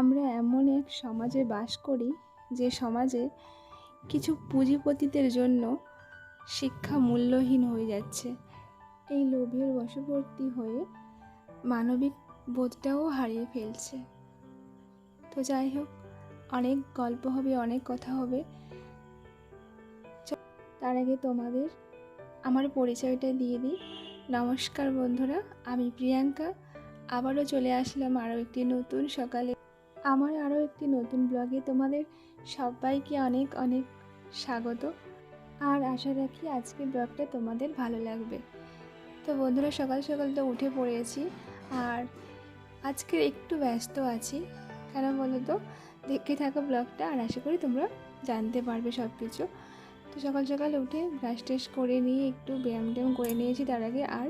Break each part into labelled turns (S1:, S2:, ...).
S1: আমরা এমন এক সমাজে বাস করি যে সমাজে কিছু পুঁজিপতিদের জন্য শিক্ষা মূল্যহীন হয়ে যাচ্ছে। এই লোভের বশবর্তী হয়ে মানবিক বোধটাও হারিয়ে ফেলছে। তো যাই হোক, অনেক গল্প হবে, অনেক কথা হবে। তার আগে তোমাদের আমার পরিচয়টা দিয়ে দিই। নমস্কার বন্ধুরা, আমি প্রিয়াঙ্কা। আবারও চলে আসলাম আরও একটি নতুন সকালে। আমার আরও একটি নতুন ব্লগে তোমাদের সবাইকে অনেক অনেক স্বাগত। আর আশা রাখি আজকের ব্লগটা তোমাদের ভালো লাগবে। তো বন্ধুরা, সকাল সকাল তো উঠে পড়েছি আর আজকের একটু ব্যস্ত আছি। কেন বলো তো? দেখে থাকো ব্লগটা আর আশা করি তোমরা জানতে পারবে সব কিছু তো সকাল সকাল উঠে ব্রাশ টেস্ট করে নিয়ে একটু ব্যায়াম ট্যায়াম করে নিয়েছি। তার আগে আর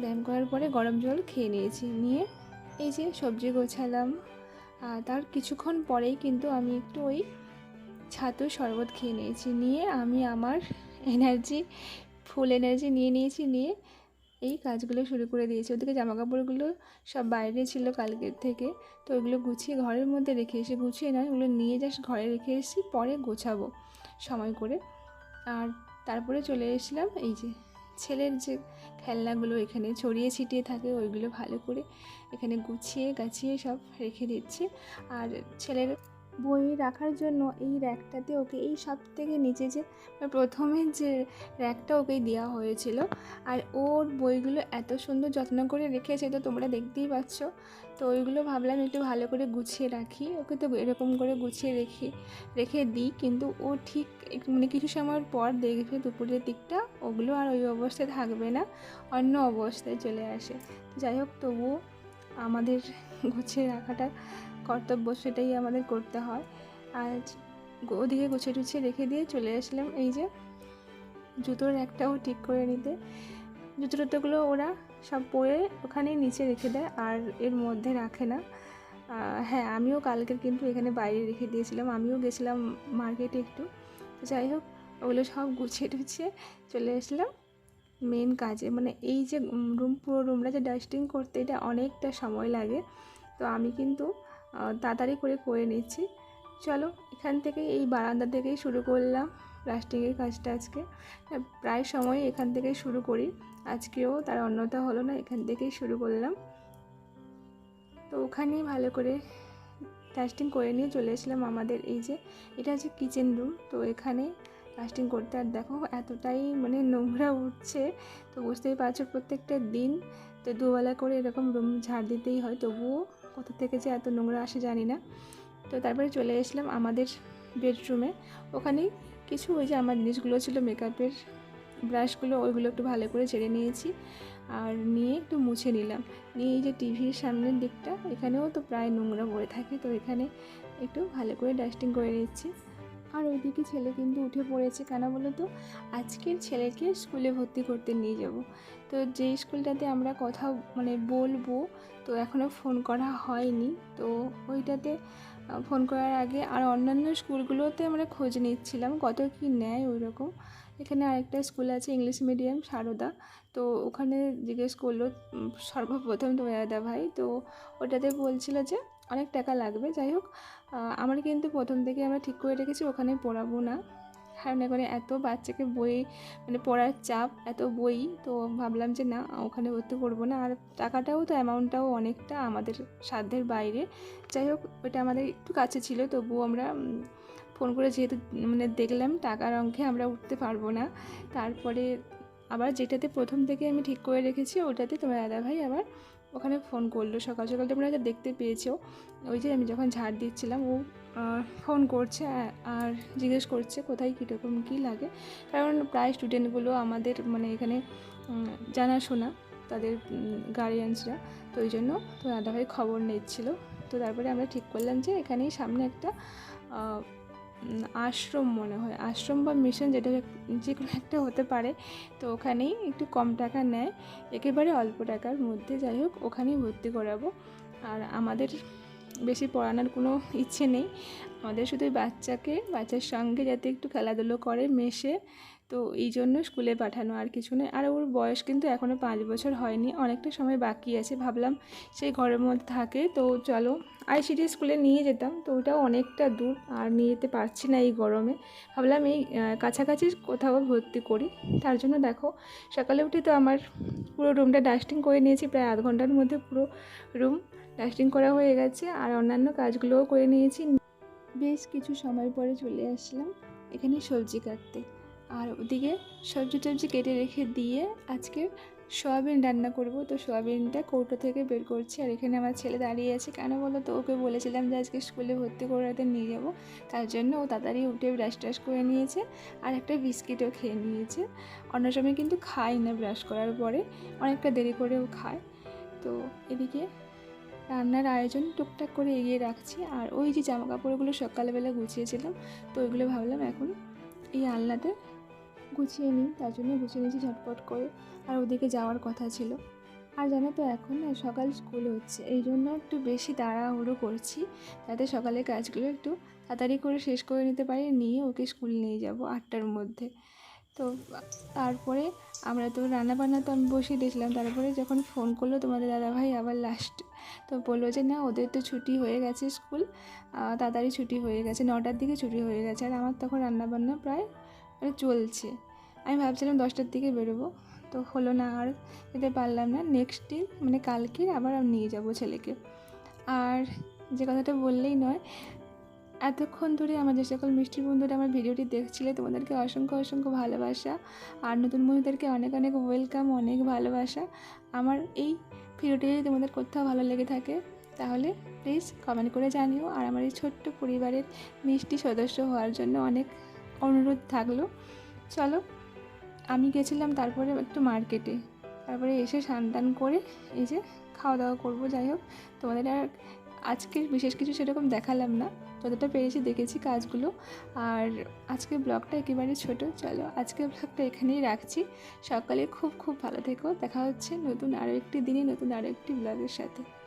S1: ব্যায়াম করার পরে গরম জল খেয়ে নিয়েছি। নিয়ে এই যে সবজি গোছালাম তার কিছুক্ষণ পরেই কিন্তু আমি একটু ওই ছাতু শরবত খেয়ে নিয়েছি। নিয়ে আমি আমার এনার্জি ফুল এনার্জি নিয়ে নিয়েছি, নিয়ে এই কাজগুলো শুরু করে দিয়েছি। ওদিকে জামা কাপড়গুলো সব বাইরে ছিল কালকের থেকে, তো ওইগুলো গুছিয়ে ঘরের মধ্যে রেখে এসে, গুছিয়ে নয়, ওগুলো নিয়ে জাস্ট ঘরে রেখে এসেছি, পরে গোছাবো সময় করে। আর তারপরে চলে এসেছিলাম এই যে ছেলের যে খেলনাগুলো এখানে ছড়িয়ে ছিটিয়ে থাকে, ওইগুলো ভালো করে এখানে গুছিয়ে গাছিয়ে সব রেখে দিচ্ছি। আর ছেলের বই রাখার জন্য এই র্যাকটাতে ওকে, এই সব থেকে নিচে যে প্রথমে যে র্যাকটা ওকে দেওয়া হয়েছিল, আর ওর বইগুলো এত সুন্দর যত্ন করে রেখেছে তো তোমরা দেখতেই পাচ্ছ। তো ওইগুলো ভাবলাম একটু ভালো করে গুছিয়ে রাখি, ওকে তো এরকম করে গুছিয়ে রেখে রেখে দিই, কিন্তু ও ঠিক মানে কিছু সময়ের পর দেখবে দুপুরের দিকটা, ওগুলো আর ওই অবস্থায় থাকবে না, অন্য অবস্থায় চলে আসে। যাই হোক তবুও আমাদের গুছিয়ে রাখাটা কর্তব্য সেটাই আমাদের করতে হয়। আর ওদিকে গুছিয়ে টুছিয়ে রেখে দিয়ে চলে আসলাম এই যে জুতোর একটাও ঠিক করে নিতে। জুতো টুতোগুলো ওরা সব পরে ওখানেই নিচে রেখে দেয় আর এর মধ্যে রাখে না। হ্যাঁ আমিও কালকের কিন্তু এখানে বাইরে রেখে দিয়েছিলাম, আমিও গেছিলাম মার্কেটে একটু। যাই হোক, ওগুলো সব গুছিয়ে টুছিয়ে চলে আসলাম মেন কাজে। মানে এই যে রুম পুরো রুমটা যে ডাস্টিং করতে এটা অনেকটা সময় লাগে। তো আমি কিন্তু তাড়াতাড়ি করে করে নিচ্ছি। চলো, এখান থেকে এই বারান্দা থেকেই শুরু করলাম প্লাস্টিকের কাজটা আজকে। প্রায় সময় এখান থেকেই শুরু করি। আজকেও তার অন্যতা হলো না, এখান থেকেই শুরু করলাম। তো ওখানেই ভালো করে ডাস্টিং করে নিয়ে চলে এসলাম আমাদের এই যে, এটা হচ্ছে কিচেন রুম তো এখানে ডাস্টিং করতে আর দেখো এতটাই মানে নোংরা উঠছে, তো বুঝতেই পারছ প্রত্যেকটা দিন। তো দুবেলা করে এরকম রুম ঝাড় দিতেই হয়, তবুও কোথা থেকে যে এত নোংরা আসে জানি না। তো তারপরে চলে এসলাম আমাদের বেডরুমে ওখানে কিছু ওই যে আমার জিনিসগুলো ছিল মেকআপের ব্রাশগুলো ওইগুলো একটু ভালো করে ছেড়ে নিয়েছি আর নিয়ে একটু মুছে নিলাম। নিয়ে এই যে টিভির সামনের দিকটা, এখানেও তো প্রায় নোংরা পড়ে থাকে, তো এখানে একটু ভালো করে ডাস্টিং করে নিচ্ছি। আর ওইদিকে ছেলে কিন্তু উঠে পড়েছে। কেন বলো তো? আজকের ছেলেকে স্কুলে ভর্তি করতে নিয়ে যাব। তো যে স্কুলটাতে আমরা কথা মানে বলব, তো এখনও ফোন করা হয়নি। তো ওইটাতে ফোন করার আগে আর অন্যান্য স্কুলগুলোতে আমরা খোঁজ নিচ্ছিলাম, কত কি নেয় ওই রকম এখানে আরেকটা স্কুল আছে, ইংলিশ মিডিয়াম, সারদা। তো ওখানে জিজ্ঞেস করল সর্বপ্রথম তো দাদা ভাই তো ওটাতে বলছিল যে অনেক টাকা লাগবে, যাই হোক আমার কিন্তু প্রথম থেকে আমরা ঠিক করে রেখেছি, ওখানে পড়াবো না। কারণ এখানে এত বাচ্চাকে বই মানে পড়ার চাপ, এত বই, তো ভাবলাম যে না, ওখানে ভর্তি করব না। আর টাকাটাও তো অ্যামাউন্টটাও অনেকটা আমাদের সাধ্যের বাইরে। যাই হোক ওটা আমাদের একটু কাছে ছিল, তবুও আমরা ফোন করে যেহেতু মানে দেখলাম টাকার অঙ্কে আমরা উঠতে পারব না। তারপরে আবার যেটাতে প্রথম থেকে আমি ঠিক করে রেখেছি, ওটাতে তোমার দাদা ভাই আবার ওখানে ফোন করল সকাল সকাল তোমরা হয়তো দেখতে পেয়েছ। ওই যে আমি যখন ঝাড় দিচ্ছিলাম, ও ফোন করছে আর জিজ্ঞেস করছে কোথায়, কীরকম, কী লাগে? কারণ প্রায় স্টুডেন্টগুলো আমাদের মানে এখানে জানাশোনা তাদের গার্ডিয়ানসরা তো ওই জন্য তো দাদাভাই খবর নিচ্ছিল। তো তারপরে আমরা ঠিক করলাম যে এখানেই সামনে একটা আশ্রম মনে হয়, আশ্রম বা মিশন যেটা যে কোনো একটা হতে পারে, তো ওখানেই একটু কম টাকা নেয়, একেবারে অল্প টাকার মধ্যে যাই হোক ওখানেই ভর্তি করাবো। আর আমাদের বেশি পড়ানোর কোনো ইচ্ছে নেই, আমাদের শুধু বাচ্চাকে, বাচ্চার সঙ্গে যাতে একটু খেলাধুলো করে, মেশে তো এই জন্য স্কুলে পাঠানো আর কিছু নয়। আর ওর বয়স কিন্তু এখনও পাঁচ বছর হয়নি, অনেকটা সময় বাকি আছে ভাবলাম সেই ঘরের মধ্যে থাকে। তো চলো আইসিডি স্কুলে নিয়ে যেতাম, তো ওটাও অনেকটা দূর, আর নিয়ে যেতে পারছি না এই গরমে। ভাবলাম এই কাছাকাছি কোথাও ভর্তি করি। তার জন্য দেখো, সকালে উঠে তো আমার পুরো রুমটা ডাস্টিং করে নিয়েছি, প্রায় আধ ঘণ্টার মধ্যে পুরো রুম ডাস্টিং করা হয়ে গেছে। আর অন্যান্য কাজগুলোও করে নিয়েছি। বেশ কিছু সময় পরে চলে আসলাম, এখানে সবজি কাটতে। আর ওদিকে সবজি টবজি কেটে রেখে দিয়ে আজকে সয়াবিন রান্না করব। তো সয়াবিনটা কৌটো থেকে বের করছি। আর এখানে আমার ছেলে দাঁড়িয়ে আছে। কেন বলো তো? ওকে বলেছিলাম যে আজকে স্কুলে ভর্তি করাতে নিয়ে যাব। তার জন্য ও তাড়াতাড়ি উঠে ব্রাশ ট্রাশ করে নিয়েছে আর একটা বিস্কিটও খেয়ে নিয়েছে। অন্য সময় কিন্তু খায় না ব্রাশ করার পরে। অনেকটা দেরি করেও খায়। তো এদিকে রান্নার আয়োজন টুকটাক করে এগিয়ে রাখছি। আর ওই যে জামা কাপড়গুলো সকালবেলা গুছিয়েছিলাম, তো ওইগুলো ভাবলাম এখন এই আলনাতে গুছিয়ে নিই, তার জন্য গুছিয়ে নিয়েছি ঝটপট করে। আর ওদিকে যাওয়ার কথা ছিল। আর জানো তো, এখন না সকাল স্কুল হচ্ছে, এই জন্য একটু বেশি তাড়াহুড়ো করছি, যাতে সকালের কাজগুলো একটু তাড়াতাড়ি করে শেষ করে নিতে পারি, নিয়ে ওকে স্কুল নিয়ে যাব আটটার মধ্যে। তো তারপরে আমরা তো রান্না বান্না তো আমি বসিয়ে দিয়েছিলাম, তারপরে যখন ফোন করল তোমাদের দাদাভাই আবার লাস্ট তো বলল যে না ওদের তো ছুটি হয়ে গেছে স্কুল তাড়াতাড়ি ছুটি হয়ে গেছে, নটার দিকে ছুটি হয়ে গেছে, আর আমার তখন রান্নাবান্না প্রায় মানে চলছে। আমি ভাবছিলাম দশটার দিকে বেরোবো, তো হলো না আর যেতে পারলাম না। নেক্সট দিন মানে কালকে আবার আমি নিয়ে যাব ছেলেকে। আর যে কথাটা বললেই নয়, এতক্ষণ ধরে আমার যে সকল মিষ্টি বন্ধুরা আমার ভিডিওটি দেখছিলে, তোমাদেরকে অসংখ্য অসংখ্য ভালোবাসা। আর নতুন বন্ধুদেরকে অনেক অনেক ওয়েলকাম অনেক ভালোবাসা। আমার এই ভিডিওটি যদি তোমাদের কোথাও ভালো লেগে থাকে, তাহলে প্লিজ কমেন্ট করে জানিও। আর আমার এই ছোট্ট পরিবারের মিষ্টি সদস্য হওয়ার জন্য অনেক অনুরোধ থাকল। চলো আমি গেছিলাম তারপরে একটু মার্কেটে। তারপরে এসে স্নান টান করে এই যে খাওয়া দাওয়া করব, যাই হোক। তোমাদের আর আজকের বিশেষ কিছু সেরকম দেখালাম না। যতটা পেরেছি দেখেছি কাজগুলো। আর আজকের ব্লগটা একেবারে ছোট। চলো আজকের ব্লগটা এখানেই রাখছি। সকালে খুব খুব ভালো থেকো। দেখা হচ্ছে নতুন আরও একটি দিনে, নতুন আরও একটি ব্লগের সাথে।